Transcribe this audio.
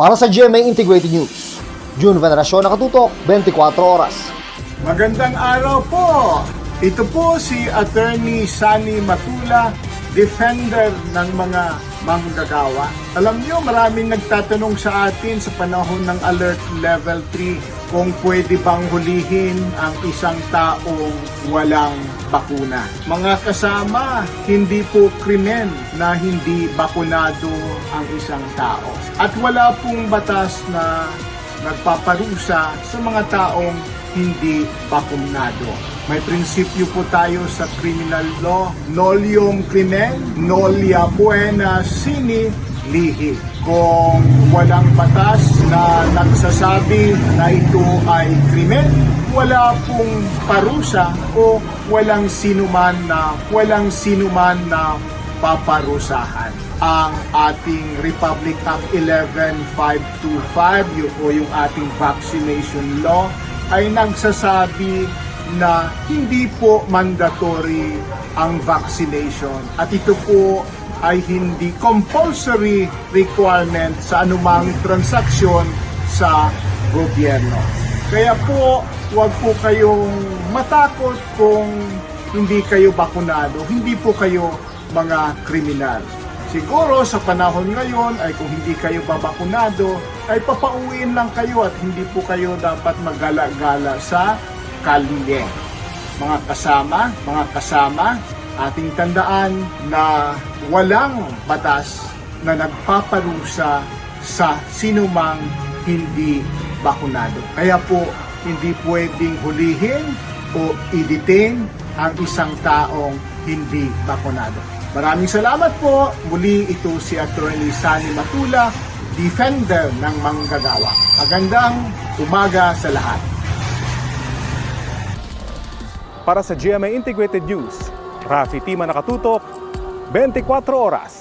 Para sa GMA Integrated News, June Veneracion nakatutok 24 oras. Magandang araw po! Ito po si Attorney Sani Matula, defender ng mga manggagawa. Alam niyo, maraming nagtatanong sa atin sa panahon ng Alert Level 3 kung pwede bang hulihin ang isang taong walang bakuna. Mga kasama, hindi po krimen na hindi bakunado ang isang tao. At wala pong batas na nagpaparusa sa mga taong hindi bakunado. May prinsipyo po tayo sa criminal law, nolium crimen, nolia buena sine lihi. Kung walang batas na nagsasabi na ito ay krimen, wala pong parusa o walang sinuman na walang sinuman na paparusahan. Ang ating Republic Act 11525, yun po yung ating vaccination law, ay nagsasabi na hindi po mandatory ang vaccination at ito po ay hindi compulsory requirement sa anumang transaksyon sa gobyerno. Kaya po, huwag po kayong matakot kung hindi kayo bakunado, hindi po kayo mga kriminal. Siguro sa panahon ngayon ay kung hindi kayo babakunado, ay papauwiin lang kayo at hindi po kayo dapat magala-gala sa kalye. Mga kasama, mga kasama, ating tandaan na walang batas na nagpaparusa sa sinumang hindi bakunado. Kaya po, hindi pwedeng hulihin o i-detain ang isang taong hindi bakunado. Maraming salamat po. Muli ito si Attorney Sani Matula, defender ng manggagawa. Magandang umaga sa lahat. Para sa GMA Integrated News, Rafi Tima nakatutok, 24 oras.